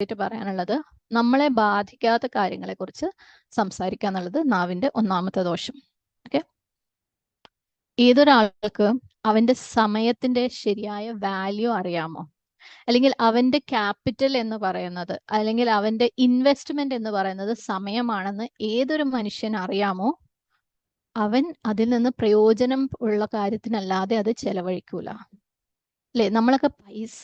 ആയിട്ട് പറയാനുള്ളത് നമ്മളെ ബാധിക്കാത്ത കാര്യങ്ങളെ കുറിച്ച് സംസാരിക്കുക എന്നുള്ളത് നാവിന്റെ ഒന്നാമത്തെ ദോഷം. ഓക്കെ ഏതൊരാൾക്ക് അവന്റെ സമയത്തിന്റെ ശരിയായ വാല്യൂ അറിയാമോ? അല്ലെങ്കിൽ അവന്റെ ക്യാപിറ്റൽ എന്ന് പറയുന്നത് അല്ലെങ്കിൽ അവന്റെ ഇൻവെസ്റ്റ്മെന്റ് എന്ന് പറയുന്നത് സമയമാണെന്ന് ഏതൊരു മനുഷ്യൻ അറിയാമോ? അവൻ അതിൽ നിന്ന് പ്രയോജനം ഉള്ള കാര്യത്തിനല്ലാതെ അത് ചെലവഴിക്കൂല. അല്ലെ? നമ്മളൊക്കെ പൈസ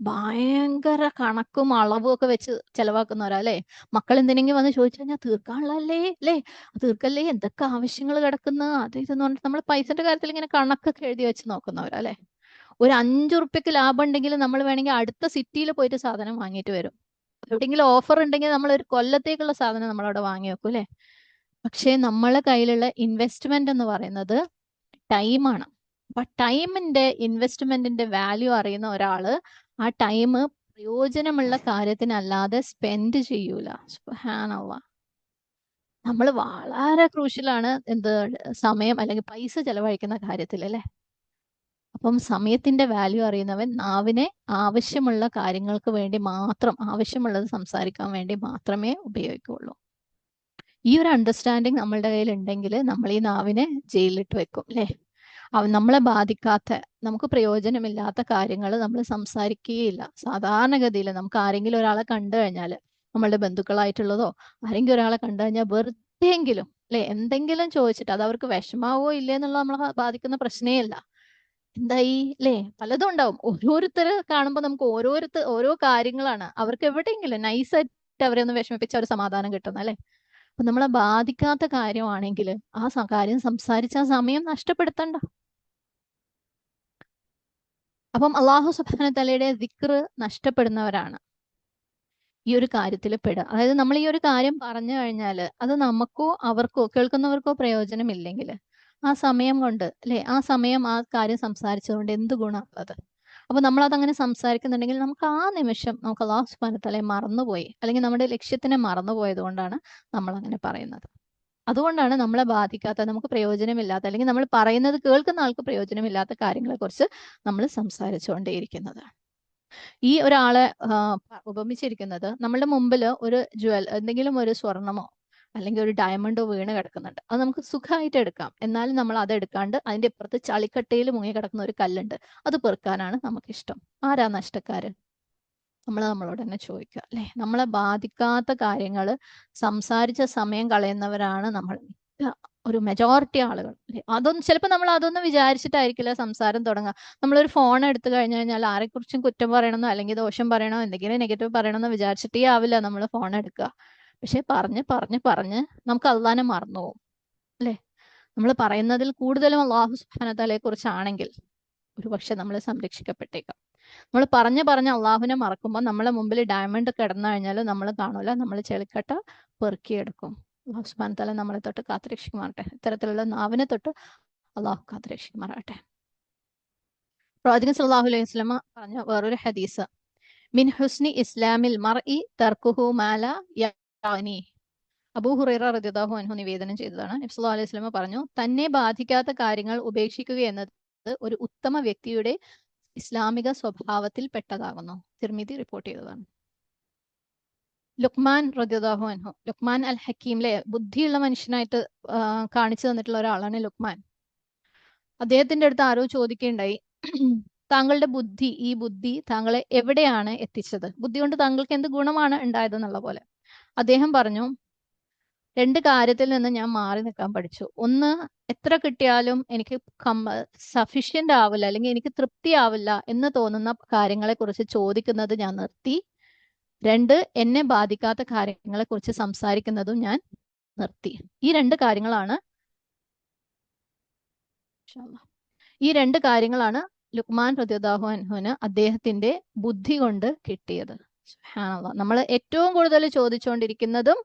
ഭയങ്കര കണക്കും അളവും ഒക്കെ വെച്ച് ചെലവാക്കുന്നവരാ അല്ലെ? മക്കൾ എന്തിനെങ്കിലും വന്ന് ചോദിച്ചു കഴിഞ്ഞാൽ തീർക്കാനുള്ളല്ലേ അല്ലേ? തീർക്കല്ലേ? എന്തൊക്കെ ആവശ്യങ്ങൾ കിടക്കുന്ന? അത് ഇതെന്ന് പറഞ്ഞിട്ട് നമ്മൾ പൈസന്റെ കാര്യത്തിൽ ഇങ്ങനെ കണക്കൊക്കെ എഴുതി വെച്ച് നോക്കുന്നവരാ അല്ലെ? ഒരു അഞ്ചു റുപ്യക്ക് ലാഭം ഉണ്ടെങ്കിൽ നമ്മൾ വേണമെങ്കിൽ അടുത്ത സിറ്റിയിൽ പോയിട്ട് സാധനം വാങ്ങിയിട്ട് വരും. എവിടെയെങ്കിലും ഓഫർ ഉണ്ടെങ്കിൽ നമ്മൾ ഒരു കൊല്ലത്തേക്കുള്ള സാധനം നമ്മൾ അവിടെ വാങ്ങി വെക്കും അല്ലെ? പക്ഷേ നമ്മളെ കയ്യിലുള്ള ഇൻവെസ്റ്റ്മെന്റ് എന്ന് പറയുന്നത് ടൈമാണ് അപ്പൊ ടൈമിന്റെ ഇൻവെസ്റ്റ്മെന്റിന്റെ വാല്യൂ അറിയുന്ന ഒരാൾ ആ ടൈം പ്രയോജനമുള്ള കാര്യത്തിനല്ലാതെ സ്പെൻഡ് ചെയ്യൂല. നമ്മൾ വളരെ ക്രൂഷ്യലാണ് എന്ത് സമയം അല്ലെങ്കിൽ പൈസ ചെലവഴിക്കുന്ന കാര്യത്തിൽ അല്ലെ? അപ്പം സമയത്തിന്റെ വാല്യൂ അറിയുന്നവൻ നാവിനെ ആവശ്യമുള്ള കാര്യങ്ങൾക്ക് വേണ്ടി മാത്രം ആവശ്യമുള്ളത് സംസാരിക്കാൻ വേണ്ടി മാത്രമേ ഉപയോഗിക്കുള്ളൂ ഈ ഒരു അണ്ടർസ്റ്റാൻഡിങ് നമ്മളുടെ കയ്യിൽ ഉണ്ടെങ്കിൽ നമ്മൾ ഈ നാവിനെ ജയിലിലിട്ട് വെക്കും അല്ലെ? നമ്മളെ ബാധിക്കാത്ത നമുക്ക് പ്രയോജനമില്ലാത്ത കാര്യങ്ങൾ നമ്മൾ സംസാരിക്കുകയില്ല. സാധാരണഗതിയിൽ നമുക്ക് ആരെങ്കിലും ഒരാളെ കണ്ടു കഴിഞ്ഞാൽ നമ്മളുടെ ബന്ധുക്കളായിട്ടുള്ളതോ ആരെങ്കിലും ഒരാളെ കണ്ടു കഴിഞ്ഞാൽ വെറുതെയെങ്കിലും അല്ലെ? എന്തെങ്കിലും ചോദിച്ചിട്ട് അത് അവർക്ക് വിഷമാവോ ഇല്ലേ എന്നുള്ളത് നമ്മളെ ബാധിക്കുന്ന പ്രശ്നേ അല്ല. എന്തായി അല്ലേ? പലതും ഉണ്ടാവും. ഓരോരുത്തർ കാണുമ്പോൾ നമുക്ക് ഓരോരുത്തർ ഓരോ കാര്യങ്ങളാണ്. അവർക്ക് എവിടെയെങ്കിലും നൈസായിട്ട് അവരെ ഒന്ന് വിഷമിപ്പിച്ച ഒരു സമാധാനം കിട്ടുന്ന അല്ലെ? അപ്പൊ നമ്മളെ ബാധിക്കാത്ത കാര്യമാണെങ്കിൽ ആ കാര്യം സംസാരിച്ച സമയം നഷ്ടപ്പെടുത്തണ്ട. അപ്പം അള്ളാഹു സുബാന തലയുടെ ദിക്റ് നഷ്ടപ്പെടുന്നവരാണ്. ഈ ഒരു കാര്യത്തിൽ പെടുക. അതായത് നമ്മൾ ഈ ഒരു കാര്യം പറഞ്ഞു കഴിഞ്ഞാൽ അത് നമുക്കോ അവർക്കോ കേൾക്കുന്നവർക്കോ പ്രയോജനമില്ലെങ്കിൽ ആ സമയം കൊണ്ട് അല്ലെ? ആ സമയം ആ കാര്യം സംസാരിച്ചതുകൊണ്ട് എന്ത് ഗുണമുള്ളത്? അപ്പൊ നമ്മൾ അതങ്ങനെ സംസാരിക്കുന്നുണ്ടെങ്കിൽ നമുക്ക് ആ നിമിഷം നമുക്ക് അള്ളാഹു സുബാന തലയെ മറന്നുപോയി അല്ലെങ്കിൽ നമ്മുടെ ലക്ഷ്യത്തിനെ മറന്നുപോയത് കൊണ്ടാണ് നമ്മൾ അങ്ങനെ പറയുന്നത്. അതുകൊണ്ടാണ് നമ്മളെ ബാധിക്കാത്ത നമുക്ക് പ്രയോജനമില്ലാത്ത അല്ലെങ്കിൽ നമ്മൾ പറയുന്നത് കേൾക്കുന്ന ആൾക്ക് പ്രയോജനമില്ലാത്ത കാര്യങ്ങളെ കുറിച്ച് നമ്മൾ സംസാരിച്ചുകൊണ്ടേയിരിക്കുന്നത്. ഈ ഒരാളെ ഉപമിച്ചിരിക്കുന്നത് നമ്മളുടെ മുമ്പിൽ ഒരു ജ്വൽ എന്തെങ്കിലും ഒരു സ്വർണമോ അല്ലെങ്കിൽ ഒരു ഡയമണ്ടോ വീണ് കിടക്കുന്നുണ്ട്. അത് നമുക്ക് സുഖമായിട്ട് എടുക്കാം. എന്നാലും നമ്മൾ അത് എടുക്കാണ്ട് അതിന്റെ ഇപ്പുറത്ത് ചളിക്കട്ടയിൽ മുങ്ങി കിടക്കുന്ന ഒരു കല്ലുണ്ട്. അത് പെറുക്കാനാണ് നമുക്ക് ഇഷ്ടം ആരാ നഷ്ടക്കാര് നമ്മൾ നമ്മളോട് തന്നെ ചോദിക്കുക അല്ലെ? നമ്മളെ ബാധിക്കാത്ത കാര്യങ്ങൾ സംസാരിച്ച സമയം കളയുന്നവരാണ് നമ്മൾ. ഒരു മെജോറിറ്റി ആളുകൾ അതൊന്നും ചിലപ്പോൾ നമ്മൾ അതൊന്നും വിചാരിച്ചിട്ടായിരിക്കില്ല സംസാരം തുടങ്ങുക. നമ്മളൊരു ഫോൺ എടുത്തു കഴിഞ്ഞു കഴിഞ്ഞാൽ ആരെക്കുറിച്ചും കുറ്റം പറയണമെന്നോ അല്ലെങ്കിൽ ദോഷം പറയണോ എന്തെങ്കിലും നെഗറ്റീവ് പറയണമെന്നോ വിചാരിച്ചിട്ടേ ആവില്ല നമ്മൾ ഫോൺ എടുക്കുക. പക്ഷെ പറഞ്ഞ് പറഞ്ഞ് പറഞ്ഞ് നമുക്ക് അള്ളാനെ മറന്നു പോകും അല്ലെ? നമ്മൾ പറയുന്നതിൽ കൂടുതലും അള്ളാഹു സുബാനത്തലയെ കുറിച്ചാണെങ്കിൽ ഒരു പക്ഷെ നമ്മൾ സംരക്ഷിക്കപ്പെട്ടേക്കാം. നമ്മൾ പറഞ്ഞ് പറഞ്ഞ് അള്ളാഹുവിനെ മറക്കുമ്പോൾ നമ്മളെ മുമ്പിൽ ഡയമണ്ട് കിടന്നു കഴിഞ്ഞാൽ നമ്മൾ കാണൂല. നമ്മൾ ചെളിക്കട്ട പെറുക്കിയെടുക്കും. അള്ളാഹു സുബാൻ തല നമ്മളെ തൊട്ട് കാത്തുരക്ഷിക്കുമാറട്ടെ ഇത്തരത്തിലുള്ള നാവിനെ തൊട്ട് അള്ളാഹു കാത്തുരക്ഷിക്കുമാറട്ടെ പ്രവാചകൻ സല്ലാഹു അലൈഹി സ്വലമ പറഞ്ഞ വേറൊരു ഹദീസ്. മിൻ ഹുസ്നി ഇസ്ലാമിൽ മർ ഇ തർക്കുഹു മാല യാനി അബൂ ഹുറൈറ റദിയല്ലാഹു അൻഹു നിവേദനം ചെയ്തതാണ്. നബ്സുല്ലാ അലൈഹി സ്വലമ പറഞ്ഞു തന്നെ ബാധിക്കാത്ത കാര്യങ്ങൾ ഉപേക്ഷിക്കുക എന്നത് ഒരു ഉത്തമ വ്യക്തിയുടെ ഇസ്ലാമിക സ്വഭാവത്തിൽ പെട്ടതാകുന്നു തിർമിതി റിപ്പോർട്ട് ചെയ്തതാണ്. ലുക്മാൻ റദിയല്ലാഹു അൻഹു. ലുക്മാൻ അൽ ഹക്കീമിലെ ബുദ്ധിയുള്ള മനുഷ്യനായിട്ട് കാണിച്ചു തന്നിട്ടുള്ള ഒരാളാണ് ലുക്മാൻ. അദ്ദേഹത്തിന്റെ അടുത്ത് ആരോ ചോദിക്കുകയുണ്ടായി. താങ്കളുടെ ബുദ്ധി ഈ ബുദ്ധി താങ്കളെ എവിടെയാണ് എത്തിച്ചത്? ബുദ്ധി കൊണ്ട് താങ്കൾക്ക് എന്ത് ഗുണമാണ് ഉണ്ടായതെന്നുള്ള പോലെ. അദ്ദേഹം പറഞ്ഞു രണ്ട് കാര്യത്തിൽ നിന്ന് ഞാൻ മാറി നിൽക്കാൻ പഠിച്ചു. ഒന്ന് എത്ര കിട്ടിയാലും എനിക്ക് കം സഫിഷ്യന്റ് ആവില്ല അല്ലെങ്കിൽ എനിക്ക് തൃപ്തി ആവില്ല എന്ന് തോന്നുന്ന കാര്യങ്ങളെക്കുറിച്ച് ചോദിക്കുന്നത് ഞാൻ നിർത്തി. രണ്ട് എന്നെ ബാധിക്കാത്ത കാര്യങ്ങളെക്കുറിച്ച് സംസാരിക്കുന്നതും ഞാൻ നിർത്തി. ഈ രണ്ട് കാര്യങ്ങളാണ് ഈ രണ്ട് കാര്യങ്ങളാണ് ലുക്മാൻ പ്രതിദാഹു അദ്ദേഹത്തിന്റെ ബുദ്ധി കൊണ്ട് കിട്ടിയത്. നമ്മൾ ഏറ്റവും കൂടുതൽ ചോദിച്ചുകൊണ്ടിരിക്കുന്നതും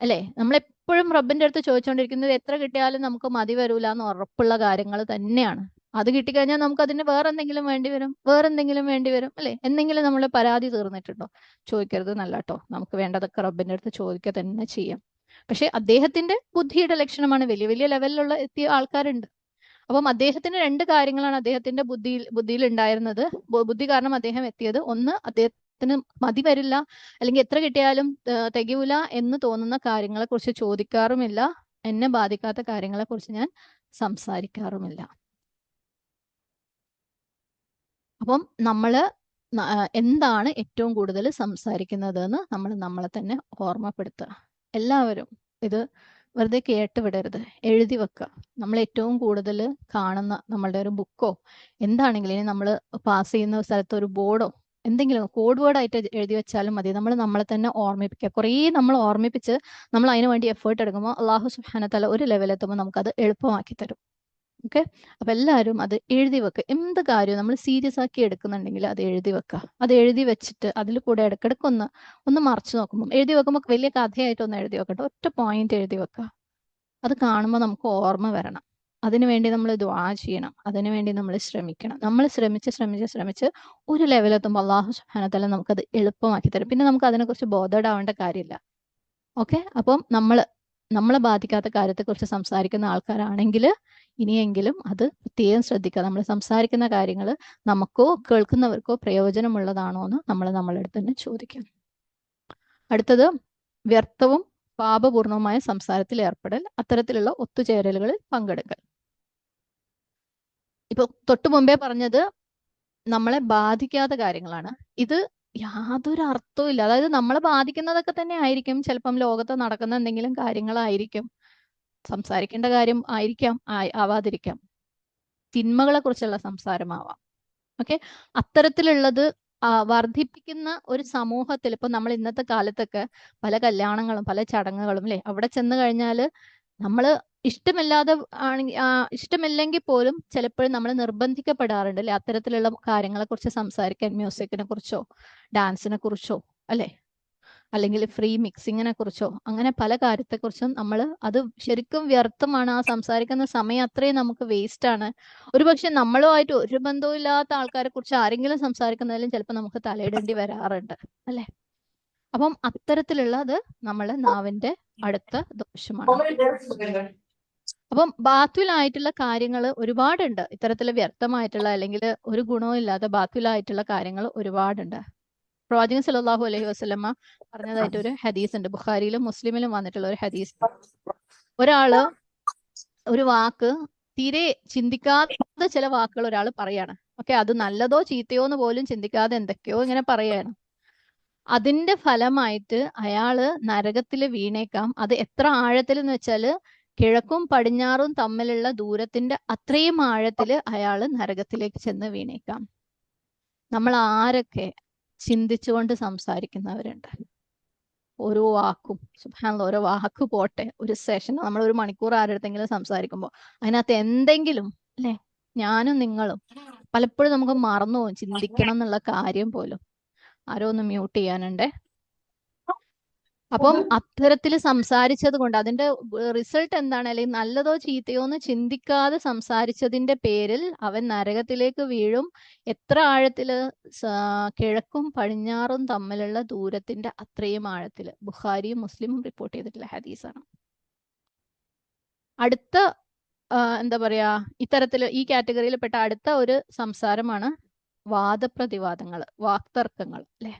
അല്ലെ? നമ്മൾ എപ്പോഴും റബ്ബിന്റെ അടുത്ത് ചോദിച്ചുകൊണ്ടിരിക്കുന്നത് എത്ര കിട്ടിയാലും നമുക്ക് മതി വരൂല എന്ന് ഉറപ്പുള്ള കാര്യങ്ങൾ തന്നെയാണ്. അത് കിട്ടിക്കഴിഞ്ഞാൽ നമുക്ക് അതിന് വേറെ എന്തെങ്കിലും വേണ്ടി വരും? വേറെ എന്തെങ്കിലും വേണ്ടി വരും? അല്ലെ? എന്തെങ്കിലും നമ്മൾ പരാതി തീർന്നിട്ടുണ്ടോ? ചോദിക്കരുത് നല്ല കേട്ടോ. നമുക്ക് വേണ്ടതൊക്കെ റബ്ബിന്റെ അടുത്ത് ചോദിക്കുക തന്നെ ചെയ്യാം. പക്ഷെ അദ്ദേഹത്തിന്റെ ബുദ്ധിയുടെ ലക്ഷണമാണ് വലിയ വലിയ ലെവലിലുള്ള എത്തിയ ആൾക്കാരുണ്ട്. അപ്പം അദ്ദേഹത്തിന് രണ്ട് കാര്യങ്ങളാണ് അദ്ദേഹത്തിന്റെ ബുദ്ധിയിൽ ബുദ്ധിയിൽ ഉണ്ടായിരുന്നത്. ബുദ്ധി കാരണം അദ്ദേഹം എത്തിയത്. ഒന്ന് അദ്ദേഹം ത്തിന് മതി വരില്ല അല്ലെങ്കിൽ എത്ര കിട്ടിയാലും തികയൂല എന്ന് തോന്നുന്ന കാര്യങ്ങളെ കുറിച്ച് ചോദിക്കാറുമില്ല. എന്നെ ബാധിക്കാത്ത കാര്യങ്ങളെ കുറിച്ച് ഞാൻ സംസാരിക്കാറുമില്ല. അപ്പം നമ്മൾ എന്താണ് ഏറ്റവും കൂടുതൽ സംസാരിക്കുന്നത് എന്ന് നമ്മൾ നമ്മളെ തന്നെ ഓർമ്മപ്പെടുത്തുക. എല്ലാവരും ഇത് വെറുതെ കേട്ട് വിടരുത്. എഴുതി വെക്കുക. നമ്മൾ ഏറ്റവും കൂടുതൽ കാണുന്ന നമ്മളുടെ ഒരു ബുക്കോ എന്താണെങ്കിലും ഇനി നമ്മൾ പാസ് ചെയ്യുന്ന സ്ഥലത്ത് ഒരു ബോർഡോ എന്തെങ്കിലും കോഡ് വേർഡ് ആയിട്ട് എഴുതി വെച്ചാലും മതി. നമ്മൾ നമ്മളെ തന്നെ ഓർമ്മിപ്പിക്കുക കുറേ നമ്മൾ ഓർമ്മിപ്പിച്ച് നമ്മൾ അതിനു വേണ്ടി എഫേർട്ട് എടുക്കുമ്പോൾ അള്ളാഹു സുഹാനത്തല ഒരു ലെവൽ എത്തുമ്പോൾ നമുക്കത് എളുപ്പമാക്കി തരും. ഓക്കെ അപ്പൊ എല്ലാവരും അത് എഴുതി വെക്കുക എന്ത് കാര്യവും നമ്മൾ സീരിയസ് ആക്കി എടുക്കുന്നുണ്ടെങ്കിൽ അത് എഴുതി വെക്കുക അത് എഴുതി വെച്ചിട്ട് അതിൽ കൂടെ ഇടയ്ക്കിടയ്ക്ക് ഒന്ന് ഒന്ന് മറച്ചു നോക്കുമ്പോൾ എഴുതി വെക്കുമ്പോൾ വലിയ കഥയായിട്ട് ഒന്ന് എഴുതി വെക്കട്ടെ ഒറ്റ പോയിന്റ് എഴുതി വെക്കുക അത് കാണുമ്പോൾ നമുക്ക് ഓർമ്മ വരണം. അതിനുവേണ്ടി നമ്മൾ ദ്വാ ചെയ്യണം. അതിനുവേണ്ടി നമ്മൾ ശ്രമിക്കണം. നമ്മൾ ശ്രമിച്ച് ശ്രമിച്ച് ശ്രമിച്ച് ഒരു ലെവലെത്തുമ്പോൾ അള്ളാഹു സുഹാനത്തല നമുക്കത് എളുപ്പമാക്കി തരും. പിന്നെ നമുക്ക് അതിനെക്കുറിച്ച് ബോധേഡാവേണ്ട കാര്യമില്ല. ഓക്കെ? അപ്പം നമ്മൾ നമ്മളെ ബാധിക്കാത്ത കാര്യത്തെക്കുറിച്ച് സംസാരിക്കുന്ന ആൾക്കാരാണെങ്കിൽ ഇനിയെങ്കിലും അത് പ്രത്യേകം ശ്രദ്ധിക്കുക. നമ്മൾ സംസാരിക്കുന്ന കാര്യങ്ങൾ നമുക്കോ കേൾക്കുന്നവർക്കോ പ്രയോജനമുള്ളതാണോ എന്ന് നമ്മൾ നമ്മളുടെ അടുത്ത് തന്നെ ചോദിക്കാം. അടുത്തത് വ്യർത്ഥവും പാപപൂർണവുമായ സംസാരത്തിൽ ഏർപ്പെടൽ അത്തരത്തിലുള്ള ഒത്തുചേരലുകളിൽ പങ്കെടുക്കൽ. ഇപ്പൊ തൊട്ടു മുമ്പേ പറഞ്ഞത് നമ്മളെ ബാധിക്കാത്ത കാര്യങ്ങളാണ്. ഇത് യാതൊരു അർത്ഥവും ഇല്ല. അതായത് നമ്മളെ ബാധിക്കുന്നതൊക്കെ തന്നെ ആയിരിക്കും. ചിലപ്പം ലോകത്ത് നടക്കുന്ന എന്തെങ്കിലും കാര്യങ്ങളായിരിക്കും. സംസാരിക്കേണ്ട കാര്യം ആയിരിക്കാം ആവാതിരിക്കാം. തിന്മകളെ കുറിച്ചുള്ള സംസാരമാവാം. ഓക്കെ? അത്തരത്തിലുള്ളത് വർദ്ധിപ്പിക്കുന്ന ഒരു സമൂഹത്തിൽ ഇപ്പൊ നമ്മൾ ഇന്നത്തെ കാലത്തൊക്കെ പല കല്യാണങ്ങളും പല ചടങ്ങുകളും അല്ലെ അവിടെ ചെന്ന് കഴിഞ്ഞാൽ നമ്മൾ ഇഷ്ടമില്ലാതെ ആണെങ്കിൽ ഇഷ്ടമില്ലെങ്കിൽ പോലും ചിലപ്പോഴും നമ്മൾ നിർബന്ധിക്കപ്പെടാറുണ്ട് അല്ലെ? അത്തരത്തിലുള്ള കാര്യങ്ങളെ കുറിച്ച് സംസാരിക്കാൻ മ്യൂസിക്കിനെ കുറിച്ചോ ഡാൻസിനെ കുറിച്ചോ അല്ലെ? അല്ലെങ്കിൽ ഫ്രീ മിക്സിങ്ങിനെ കുറിച്ചോ അങ്ങനെ പല കാര്യത്തെക്കുറിച്ചും നമ്മൾ അത് ശരിക്കും വ്യർത്ഥമാണ്. ആ സംസാരിക്കുന്ന സമയം അത്രയും നമുക്ക് വേസ്റ്റ് ആണ് ഒരുപക്ഷെ നമ്മളുമായിട്ട് ഒരു ബന്ധവും ഇല്ലാത്ത ആൾക്കാരെ കുറിച്ച് ആരെങ്കിലും സംസാരിക്കുന്നതിലും ചിലപ്പോൾ നമുക്ക് തലയിടേണ്ടി വരാറുണ്ട് അല്ലെ? അപ്പം അത്തരത്തിലുള്ളത് നമ്മളെ നാവിന്റെ അടുത്ത ദോഷമാണ്. അപ്പം ബാത്വിലായിട്ടുള്ള കാര്യങ്ങൾ ഒരുപാടുണ്ട്. ഇത്തരത്തിൽ വ്യർത്ഥമായിട്ടുള്ള അല്ലെങ്കിൽ ഒരു ഗുണവും ഇല്ലാത്ത ബാത്വിലായിട്ടുള്ള കാര്യങ്ങൾ ഒരുപാടുണ്ട്. പ്രവാചകൻ സലാഹു അലൈഹി വസല്ലമ പറഞ്ഞതായിട്ട് ഒരു ഹദീസ് ഉണ്ട് ബുഖാരിയിലും മുസ്ലിമിലും വന്നിട്ടുള്ള ഒരു ഹദീസ്. ഒരാൾ ഒരു വാക്ക് തീരെ ചിന്തിക്കാത്ത ചില വാക്കുകൾ ഒരാൾ പറയാണ്. ഓക്കെ അത് നല്ലതോ ചീത്തയോ എന്ന് പോലും ചിന്തിക്കാതെ എന്തൊക്കെയോ ഇങ്ങനെ പറയാണ്. അതിന്റെ ഫലമായിട്ട് അയാൾ നരകത്തിൽ വീണേക്കാം. അത് എത്ര ആഴത്തിൽ എന്ന് വെച്ചാൽ കിഴക്കും പടിഞ്ഞാറും തമ്മിലുള്ള ദൂരത്തിന്റെ അത്രയും ആഴത്തിൽ അയാൾ നരകത്തിലേക്ക് ചെന്ന് വീണേക്കാം. നമ്മൾ ആരൊക്കെ ചിന്തിച്ചുകൊണ്ട് സംസാരിക്കുന്നവരുണ്ട്? ഓരോ വാക്കും സുഭാനുള്ള ഓരോ വാക്ക് പോട്ടെ. ഒരു സെഷൻ നമ്മൾ ഒരു മണിക്കൂർ ആരുടെങ്കിലും സംസാരിക്കുമ്പോൾ അതിനകത്ത് എന്തെങ്കിലും അല്ലെ? ഞാനും നിങ്ങളും പലപ്പോഴും നമുക്ക് മറന്നു പോകും ചിന്തിക്കണം എന്നുള്ള കാര്യം പോലും. ആരോ ഒന്ന് മ്യൂട്ട് ചെയ്യാനുണ്ടേ. അപ്പം അത്തരത്തിൽ സംസാരിച്ചത് കൊണ്ട് അതിന്റെ റിസൾട്ട് എന്താണ്? അല്ലെങ്കിൽ നല്ലതോ ചീത്തയോ എന്ന് ചിന്തിക്കാതെ സംസാരിച്ചതിന്റെ പേരിൽ അവൻ നരകത്തിലേക്ക് വീഴും. എത്ര ആഴത്തിൽ കിഴക്കും പടിഞ്ഞാറും തമ്മിലുള്ള ദൂരത്തിന്റെ അത്രയും ആഴത്തിൽ. ബുഖാരിയും മുസ്ലിമും റിപ്പോർട്ട് ചെയ്തിട്ടുള്ള ഹദീസാണ്. അടുത്ത എന്താ പറയാ ഇത്തരത്തിൽ ഈ കാറ്റഗറിയിൽപ്പെട്ട അടുത്ത ഒരു സംസാരമാണ് വാദപ്രതിവാദങ്ങൾ വാക്തർക്കങ്ങൾ അല്ലെ?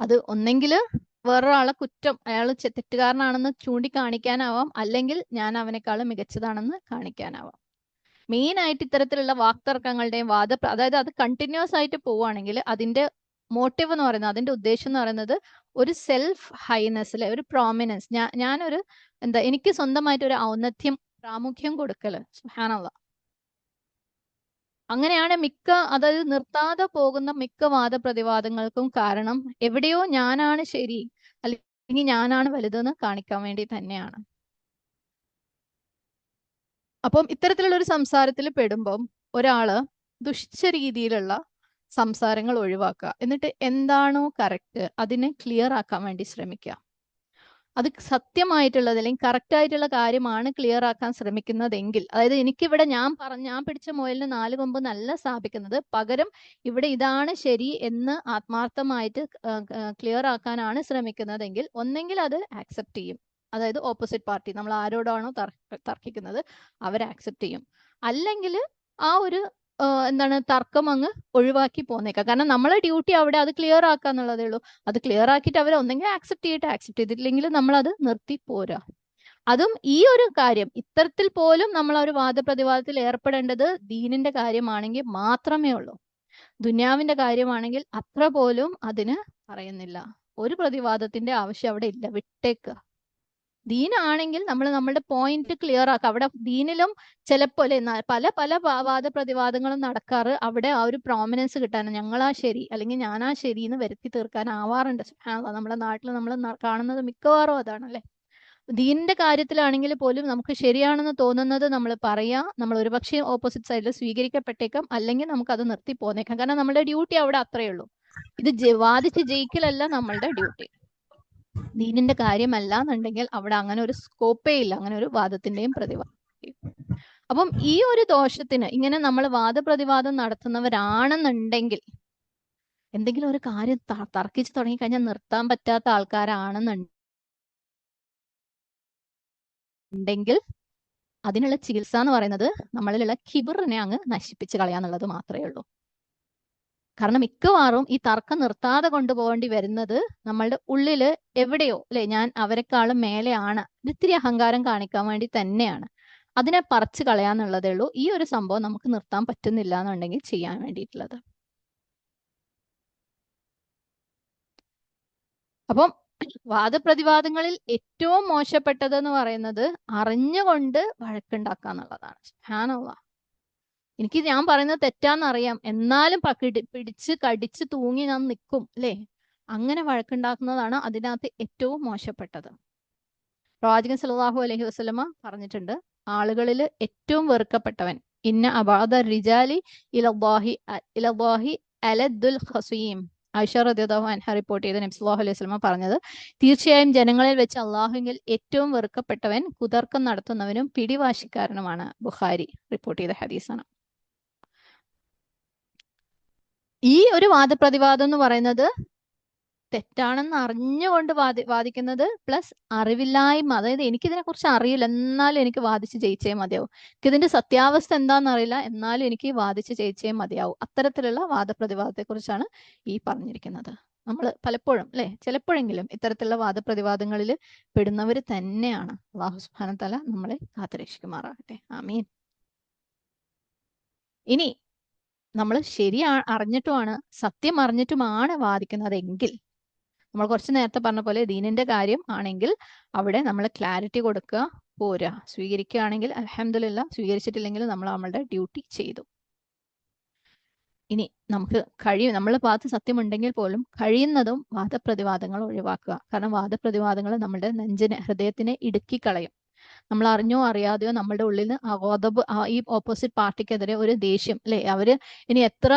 അത് ഒന്നെങ്കിൽ വേറൊരാളെ കുറ്റം അയാൾ തെറ്റുകാരനാണെന്ന് ചൂണ്ടിക്കാണിക്കാനാവാം അല്ലെങ്കിൽ ഞാൻ അവനേക്കാളും മികച്ചതാണെന്ന് കാണിക്കാനാവാം. മെയിൻ ആയിട്ട് ഇത്തരത്തിലുള്ള വാക്തർക്കങ്ങളുടെയും വാദ അതായത് അത് കണ്ടിന്യൂസ് ആയിട്ട് പോവുകയാണെങ്കിൽ അതിന്റെ മോട്ടീവ് എന്ന് പറയുന്നത് അതിന്റെ ഉദ്ദേശം എന്ന് പറയുന്നത് ഒരു സെൽഫ് ഹൈനസ് അല്ലെ ഒരു പ്രോമിനൻസ് ഞാൻ ഞാനൊരു എന്താ എനിക്ക് സ്വന്തമായിട്ട് ഒരു ഔന്നത്യം പ്രാമുഖ്യം കൊടുക്കൽ സുബ്ഹാനല്ലാ. അങ്ങനെയാണ് മിക്ക അതായത് നിർത്താതെ പോകുന്ന മിക്ക വാദപ്രതിവാദങ്ങൾക്കും കാരണം എവിടെയോ ഞാനാണ് ശരി അല്ലെങ്കിൽ ഞാനാണ് വലുതെന്ന് കാണിക്കാൻ വേണ്ടി തന്നെയാണ്. അപ്പം ഇത്തരത്തിലുള്ള ഒരു സംസാരത്തിൽ പെടുമ്പം ഒരാൾ ദുഷിച്ച രീതിയിലുള്ള സംസാരങ്ങൾ ഒഴിവാക്കുക. എന്നിട്ട് എന്താണോ കറക്റ്റ് അതിനെ ക്ലിയർ ആക്കാൻ വേണ്ടി ശ്രമിക്കുക. അത് സത്യമായിട്ടുള്ളത് അല്ലെങ്കിൽ കറക്റ്റ് ആയിട്ടുള്ള കാര്യമാണ് ക്ലിയർ ആക്കാൻ ശ്രമിക്കുന്നതെങ്കിൽ. അതായത് എനിക്കിവിടെ ഞാൻ പറഞ്ഞ ഞാൻ പിടിച്ച മുയലിന് നാല് കൊമ്പ് നല്ല സ്ഥാപിക്കുന്നത്. പകരം ഇവിടെ ഇതാണ് ശരി എന്ന് ആത്മാർത്ഥമായിട്ട് ക്ലിയർ ആക്കാനാണ് ശ്രമിക്കുന്നതെങ്കിൽ ഒന്നെങ്കിൽ അത് ആക്സെപ്റ്റ് ചെയ്യും. അതായത് ഓപ്പോസിറ്റ് പാർട്ടി നമ്മൾ ആരോടാണോ തർ- തർക്കിക്കുന്നത് അവർ ആക്സെപ്റ്റ് ചെയ്യും. അല്ലെങ്കിൽ ആ ഒരു എന്താണ് തർക്കം അങ്ങ് ഒഴിവാക്കി പോന്നേക്കാം. കാരണം നമ്മളെ ഡ്യൂട്ടി അവിടെ അത് ക്ലിയർ ആക്കുക എന്നുള്ളതേ ഉള്ളൂ. അത് ക്ലിയർ ആക്കിയിട്ട് അവർ ഒന്നെങ്കിൽ ആക്സെപ്റ്റ് ചെയ്തിട്ട് ആക്സെപ്റ്റ് ചെയ്തിട്ടില്ലെങ്കിൽ നമ്മൾ അത് നിർത്തി പോരാ. അതും ഈ ഒരു കാര്യം. ഇത്തരത്തിൽ പോലും നമ്മൾ ഒരു വാദപ്രതിവാദത്തിൽ ഏർപ്പെടേണ്ടത് ദീനിന്റെ കാര്യമാണെങ്കിൽ മാത്രമേ ഉള്ളൂ. ദുന്യാവിന്റെ കാര്യമാണെങ്കിൽ അത്ര പോലും അതിന് പറയുന്നില്ല. ഒരു പ്രതിവാദത്തിന്റെ ആവശ്യം അവിടെ ഇല്ല. വിട്ടേക്കുക ദീനാണെങ്കിൽ നമ്മൾ നമ്മുടെ പോയിന്റ് ക്ലിയർ ആക്കുക അവിടെ ദീനിലും ചിലപ്പോൾ പല പല വാദ പ്രതിവാദങ്ങളും നടക്കാറ്. അവിടെ ആ ഒരു പ്രോമിനൻസ് കിട്ടാൻ ഞങ്ങളാ ശരി അല്ലെങ്കിൽ ഞാനാ ശരി എന്ന് വരുത്തി തീർക്കാൻ ആവാറുണ്ട്. നമ്മുടെ നാട്ടിൽ നമ്മൾ കാണുന്നത് മിക്കവാറും അതാണല്ലേ? ദീനിന്റെ കാര്യത്തിലാണെങ്കിൽ പോലും നമുക്ക് ശരിയാണെന്ന് തോന്നുന്നത് നമ്മൾ പറയാം നമ്മൾ ഒരുപക്ഷെ ഓപ്പോസിറ്റ് സൈഡിൽ സ്വീകരിക്കപ്പെട്ടേക്കാം അല്ലെങ്കിൽ നമുക്ക് അത് നിർത്തി പോന്നേക്കാം. കാരണം നമ്മുടെ ഡ്യൂട്ടി അവിടെ അത്രയേ ഉള്ളൂ. ഇത് വാദിച്ച് ജയിക്കലല്ല നമ്മളുടെ ഡ്യൂട്ടി ദീനിന്റെ കാര്യമല്ല എന്നുണ്ടെങ്കിൽ അവിടെ അങ്ങനെ ഒരു സ്കോപ്പേ ഇല്ല. അങ്ങനെ ഒരു വാദത്തിന്റെയും പ്രതിവാദത്തിന്റെയും അപ്പം ഈ ഒരു ദോഷത്തിന് ഇങ്ങനെ നമ്മൾ വാദപ്രതിവാദം നടത്തുന്നവരാണെന്നുണ്ടെങ്കിൽ എന്തെങ്കിലും ഒരു കാര്യം തർക്കിച്ചു തർക്കിച്ച് തുടങ്ങി കഴിഞ്ഞാൽ നിർത്താൻ പറ്റാത്ത ആൾക്കാരാണെന്നുണ്ടെങ്കിൽ അതിനുള്ള ചികിത്സ എന്ന് പറയുന്നത് നമ്മളിലുള്ള കിബിറിനെ അങ്ങ് നശിപ്പിച്ച് കളയാന്നുള്ളത് മാത്രമേ ഉള്ളൂ. കാരണം മിക്കവാറും ഈ തർക്കം നിർത്താതെ കൊണ്ടുപോകേണ്ടി വരുന്നത് നമ്മളുടെ ഉള്ളിൽ എവിടെയോ അല്ലെ? ഞാൻ അവരെക്കാളും മേലെയാണ്. ഇത്തിരി അഹങ്കാരം കാണിക്കാൻ വേണ്ടി തന്നെയാണ്. അതിനെ പറിച്ചു കളയാന്നുള്ളതേ ഉള്ളൂ. ഈ ഒരു സംഭവം നമുക്ക് നിർത്താൻ പറ്റുന്നില്ല എന്നുണ്ടെങ്കിൽ ചെയ്യാൻ വേണ്ടിയിട്ടുള്ളത്. അപ്പം വാദപ്രതിവാദങ്ങളിൽ ഏറ്റവും മോശപ്പെട്ടത് എന്ന് പറയുന്നത് അറിഞ്ഞുകൊണ്ട് വഴക്കുണ്ടാക്കുക എന്നുള്ളതാണ് എനിക്ക് ഞാൻ പറയുന്നത് തെറ്റാന്നറിയാം. എന്നാലും പിടിച്ച് കടിച്ച് തൂങ്ങി ഞാൻ നിൽക്കും അല്ലേ അങ്ങനെ വഴക്കുണ്ടാക്കുന്നതാണ് അതിനകത്ത് ഏറ്റവും മോശപ്പെട്ടത്. പ്രവാചകൻ സലാഹു അലഹി വസ്ലമ പറഞ്ഞിട്ടുണ്ട് ആളുകളിൽ ഏറ്റവും വെറുക്കപ്പെട്ടവൻ ഇന്ന അബാദ റിജാലി ഇലബാഹി ഇലബാഹി അലദുൽ ആയിഷ റളിയല്ലാഹു അൻഹ റിപ്പോർട്ട് ചെയ്ത നബി സല്ലല്ലാഹു അലൈഹി വസല്ലമ പറഞ്ഞത് തീർച്ചയായും ജനങ്ങളിൽ വെച്ച് അള്ളാഹുവിൽ ഏറ്റവും വെറുക്കപ്പെട്ടവൻ കുതർക്കം നടത്തുന്നവനും പിടിവാശിക്കാരനുമാണ് ബുഖാരി റിപ്പോർട്ട് ചെയ്ത ഹദീസാണ്. ഈ ഒരു വാദപ്രതിവാദം എന്ന് പറയുന്നത് തെറ്റാണെന്ന് അറിഞ്ഞുകൊണ്ട് വാദി വാദിക്കുന്നത് പ്ലസ് അറിവില്ലായ്മ. അതായത് എനിക്കിതിനെ കുറിച്ച് അറിയില്ല. എന്നാലും എനിക്ക് വാദിച്ച് ജയിച്ചേ മതിയാവും. ഇതിന്റെ സത്യാവസ്ഥ എന്താണെന്ന് അറിയില്ല. എന്നാലും എനിക്ക് വാദിച്ച് ജയിച്ചേ മതിയാവും. അത്തരത്തിലുള്ള വാദപ്രതിവാദത്തെ കുറിച്ചാണ് ഈ പറഞ്ഞിരിക്കുന്നത്. നമ്മൾ പലപ്പോഴും അല്ലെ? ചിലപ്പോഴെങ്കിലും ഇത്തരത്തിലുള്ള വാദപ്രതിവാദങ്ങളിൽ പെടുന്നവർ തന്നെയാണ്. അള്ളാഹു സുബ്ഹാനതാല നമ്മളെ കാത്തുരക്ഷിക്കുമാറാകട്ടെ. ആമീൻ. ഇനി നമ്മൾ ശരി ആ- അറിഞ്ഞിട്ടുമാണ് സത്യം അറിഞ്ഞിട്ടുമാണ് വാദിക്കുന്നത് എങ്കിൽ. നമ്മൾ കുറച്ച് നേരത്തെ പറഞ്ഞ പോലെ ദീനിന്റെ കാര്യം ആണെങ്കിൽ അവിടെ നമ്മൾ ക്ലാരിറ്റി കൊടുക്കുക പോരാ സ്വീകരിക്കുകയാണെങ്കിൽ അലഹമില്ല സ്വീകരിച്ചിട്ടില്ലെങ്കിൽ നമ്മൾ നമ്മളുടെ ഡ്യൂട്ടി ചെയ്തു. ഇനി നമുക്ക് കഴിയും നമ്മളെ ഭാഗത്ത് സത്യമുണ്ടെങ്കിൽ പോലും കഴിയുന്നതും വാദപ്രതിവാദങ്ങൾ ഒഴിവാക്കുക. കാരണം വാദപ്രതിവാദങ്ങൾ നമ്മുടെ നെഞ്ചിനെ ഹൃദയത്തിനെ ഇടുക്കി കളയും നമ്മൾ അറിഞ്ഞോ അറിയാതെയോ നമ്മുടെ ഉള്ളിൽ അഗോദബ് ഈ ഓപ്പോസിറ്റ് പാർട്ടിക്കെതിരെ ഒരു ദേഷ്യം അല്ലെ അവർ ഇനി എത്ര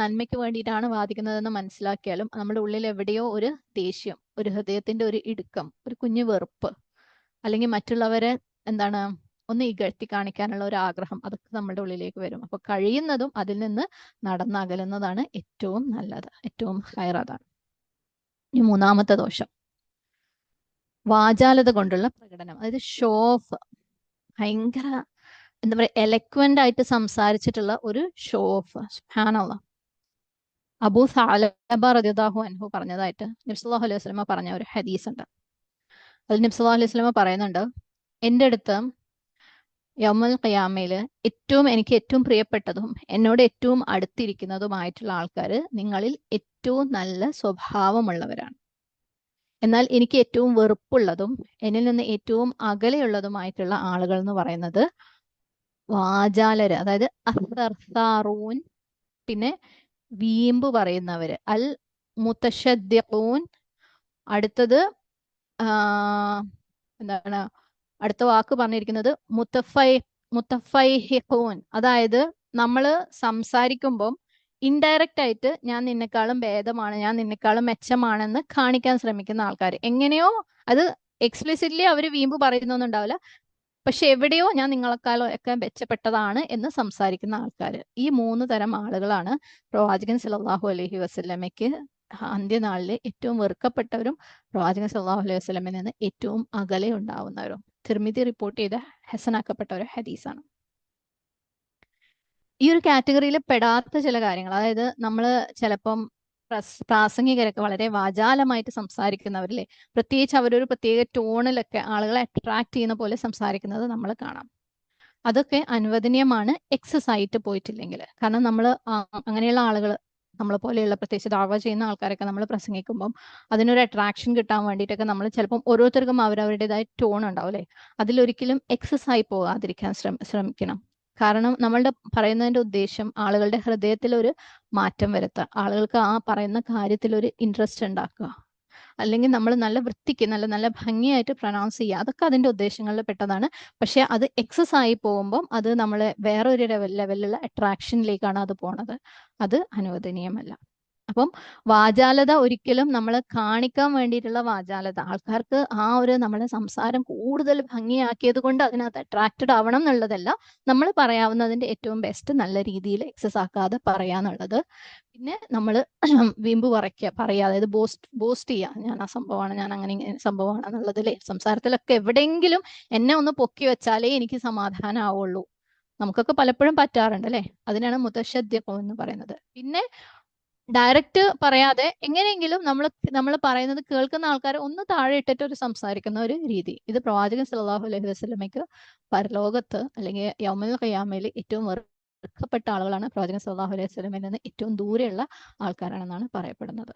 നന്മയ്ക്ക് വേണ്ടിയിട്ടാണ് വാദിക്കുന്നതെന്ന് മനസ്സിലാക്കിയാലും നമ്മുടെ ഉള്ളിൽ എവിടെയോ ഒരു ദേഷ്യം ഒരു ഹൃദയത്തിന്റെ ഒരു ഇടുക്കം ഒരു കുഞ്ഞു വെറുപ്പ് അല്ലെങ്കിൽ മറ്റുള്ളവരെ എന്താണ് ഒന്ന് ഇകഴ്ത്തി കാണിക്കാനുള്ള ഒരു ആഗ്രഹം അതൊക്കെ നമ്മുടെ ഉള്ളിലേക്ക് വരും. അപ്പൊ കഴിയുന്നതും അതിൽ നിന്ന് നടന്നകലുന്നതാണ് ഏറ്റവും നല്ലത് ഏറ്റവും ഹയർ അതാണ്. ഇനി മൂന്നാമത്തെ ദോഷം. വാചാലത കൊണ്ടുള്ള പ്രകടനം. അതായത് ഷോ ഓഫ് ഭയങ്കര എന്താ പറയുക എലക്വന്റ് ആയിട്ട് സംസാരിച്ചിട്ടുള്ള ഒരു ഷോ ഓഫ് ഹാനുള്ള അബൂ സാലബ റളിയല്ലാഹു അൻഹു പറഞ്ഞതായിട്ട് നബ്സല്ലാഹു അലൈഹി വസ്ലമ പറഞ്ഞ ഒരു ഹദീസ് ഉണ്ട്. അതിൽ നബ്സല്ലാഹു അലൈഹി വസ്ലമ പറയുന്നുണ്ട് എന്റെ അടുത്ത് യമൽ ഖിയാമയിൽ ഏറ്റവും എനിക്ക് ഏറ്റവും പ്രിയപ്പെട്ടതും എന്നോട് ഏറ്റവും അടുത്തിരിക്കുന്നതുമായിട്ടുള്ള ആൾക്കാർ നിങ്ങളിൽ ഏറ്റവും നല്ല സ്വഭാവമുള്ളവരാണ്. എന്നാൽ എനിക്ക് ഏറ്റവും വെറുപ്പുള്ളതും എന്നിൽ നിന്ന് ഏറ്റവും അകലെയുള്ളതുമായിട്ടുള്ള ആളുകൾ എന്ന് പറയുന്നത് വാചാലര് അതായത് അസർസാറൂൻ പിന്നെ വീമ്പ് പറയുന്നവര് അൽ മുത്തശ്ശദ്യൂൻ അടുത്തത് എന്താണ് അടുത്ത വാക്ക് പറഞ്ഞിരിക്കുന്നത് മുത്തഫൈ മുത്തഫൈഹിഖൂൻ. അതായത് നമ്മൾ സംസാരിക്കുമ്പം ഇൻഡയറക്റ്റ് ആയിട്ട് ഞാൻ നിന്നെക്കാളും ഭേദമാണ് ഞാൻ നിന്നെക്കാളും മെച്ചമാണെന്ന് കാണിക്കാൻ ശ്രമിക്കുന്ന ആൾക്കാർ എങ്ങനെയോ അത് എക്സ്പ്ലിസിറ്റ്ലി അവർ വീമ്പ് പറയുന്നൊന്നുണ്ടാവില്ല. പക്ഷെ എവിടെയോ ഞാൻ നിങ്ങളെക്കാളും ഒക്കെ മെച്ചപ്പെട്ടതാണ് എന്ന് സംസാരിക്കുന്ന ആൾക്കാർ ഈ മൂന്ന് തരം ആളുകളാണ് പ്രവാചകൻ സലാഹു അലഹി വസല്ലമയ്ക്ക് അന്ത്യനാളിൽ ഏറ്റവും വെറുക്കപ്പെട്ടവരും പ്രവാചകൻ സലാഹു അലൈഹി വസ്ലമിൽ നിന്ന് ഏറ്റവും അകലെ ഉണ്ടാവുന്നവരും തിർമിതി റിപ്പോർട്ട് ചെയ്ത ഹസനാക്കപ്പെട്ട ഒരു ഹദീസാണ്. ഈ ഒരു കാറ്റഗറിയിൽ പെടാത്ത ചില കാര്യങ്ങൾ. അതായത് നമ്മൾ ചിലപ്പം പ്രസ്- പ്രാസംഗികരൊക്കെ വളരെ വാചാലമായിട്ട് സംസാരിക്കുന്നവരില്ലേ പ്രത്യേകിച്ച് അവരൊരു പ്രത്യേക ടോണിലൊക്കെ ആളുകളെ അട്രാക്ട് ചെയ്യുന്ന പോലെ സംസാരിക്കുന്നത് നമ്മൾ കാണാം. അതൊക്കെ അനുവദനീയമാണ് എക്സസ് ആയിട്ട് പോയിട്ടില്ലെങ്കിൽ. കാരണം നമ്മൾ അങ്ങനെയുള്ള ആളുകൾ നമ്മളെ പോലെയുള്ള പ്രത്യേകിച്ച് ദാവ ചെയ്യുന്ന ആൾക്കാരൊക്കെ നമ്മൾ പ്രസംഗിക്കുമ്പം അതിനൊരു അട്രാക്ഷൻ കിട്ടാൻ വേണ്ടിയിട്ടൊക്കെ നമ്മൾ ചിലപ്പം ഓരോരുത്തർക്കും അവരവരുടേതായ ടോൺ ഉണ്ടാവും അല്ലേ? അതിലൊരിക്കലും എക്സസ് ആയി പോകാതിരിക്കാൻ ശ്രമിക്കണം. കാരണം നമ്മളുടെ പറയുന്നതിന്റെ ഉദ്ദേശം ആളുകളുടെ ഹൃദയത്തിൽ ഒരു മാറ്റം വരുത്തുക ആളുകൾക്ക് ആ പറയുന്ന കാര്യത്തിൽ ഒരു ഇൻട്രസ്റ്റ് ഉണ്ടാക്കുക. അല്ലെങ്കിൽ നമ്മൾ നല്ല വൃത്തിക്ക് നല്ല നല്ല ഭംഗിയായിട്ട് പ്രൊനൗൺസ് ചെയ്യുക. അതൊക്കെ അതിന്റെ ഉദ്ദേശങ്ങളിൽ പെട്ടതാണ്. പക്ഷെ അത് എക്സസ് ആയി പോകുമ്പം അത് നമ്മളെ വേറൊരു ലെവലിലുള്ള അട്രാക്ഷനിലേക്കാണ് അത് പോണത്. അത് അനുവദനീയമല്ല. അപ്പം വാചാലത ഒരിക്കലും നമ്മൾ കാണിക്കാൻ വേണ്ടിയിട്ടുള്ള വാചാലത. ആൾക്കാർക്ക് ആ ഒരു നമ്മുടെ സംസാരം കൂടുതൽ ഭംഗിയാക്കിയത് കൊണ്ട് അതിനകത്ത് അട്രാക്റ്റഡ് ആവണം എന്നുള്ളതല്ല നമ്മൾ പറയാവുന്നതിന്റെ ഏറ്റവും ബെസ്റ്റ് നല്ല രീതിയിൽ എക്സസ് ആക്കാതെ പറയാന്നുള്ളത് പിന്നെ നമ്മൾ വീമ്പ് പറയ്ക്കുക പറയുക അതായത് ബോസ്റ്റ് ബോസ്റ്റ് ചെയ്യുക ഞാൻ ആ സംഭവമാണ് ഞാൻ അങ്ങനെ ഇങ്ങനെ സംഭവമാണ് എന്നുള്ളതിലെ സംസാരത്തിലൊക്കെ എവിടെയെങ്കിലും എന്നെ ഒന്ന് പൊക്കി വെച്ചാലേ എനിക്ക് സമാധാനം ആവുള്ളൂ. നമുക്കൊക്കെ പലപ്പോഴും പറ്റാറുണ്ട് അല്ലെ അതിനാണ് മുതശദ്യപ്പം എന്ന് പറയുന്നത്. പിന്നെ ഡയറക്റ്റ് പറയാതെ എങ്ങനെയെങ്കിലും നമ്മൾ നമ്മൾ പറയുന്നത് കേൾക്കുന്ന ആൾക്കാരെ ഒന്ന് താഴെ ഇട്ടിട്ട് ഒരു സംസാരിക്കുന്ന ഒരു രീതി. ഇത് പ്രവാചകൻ സല്ലല്ലാഹു അലൈഹി വസ്ലമയ്ക്ക് പരലോകത്ത് അല്ലെങ്കിൽ യമുൽ ഖയാമയിൽ ഏറ്റവും വെറുക്കപ്പെട്ട ആളുകളാണ് പ്രവാചകൻ സല്ലല്ലാഹു അലൈഹി വസ്ലമിൽ നിന്ന് ഏറ്റവും ദൂരെയുള്ള ആൾക്കാരാണെന്നാണ് പറയപ്പെടുന്നത്.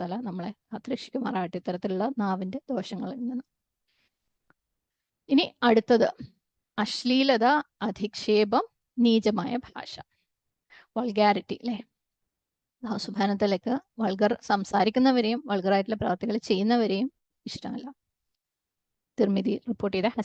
തആല നമ്മളെ കാത്തുരക്ഷിക്കുമാറാകട്ടെ ഇത്തരത്തിലുള്ള നാവിന്റെ ദോഷങ്ങളിൽ നിന്ന്. ഇനി അടുത്തത്. അശ്ലീലത അധിക്ഷേപം നീചമായ ഭാഷ. വൾഗാരിറ്റി അല്ലേ അള്ളാഹു സുബാനത്തലേക്ക് വൾഗർ സംസാരിക്കുന്നവരെയും വൾഗറായിട്ടുള്ള പ്രവർത്തികൾ ചെയ്യുന്നവരെയും ഇഷ്ടമല്ല. തിർമിതി റിപ്പോർട്ട് ചെയ്ത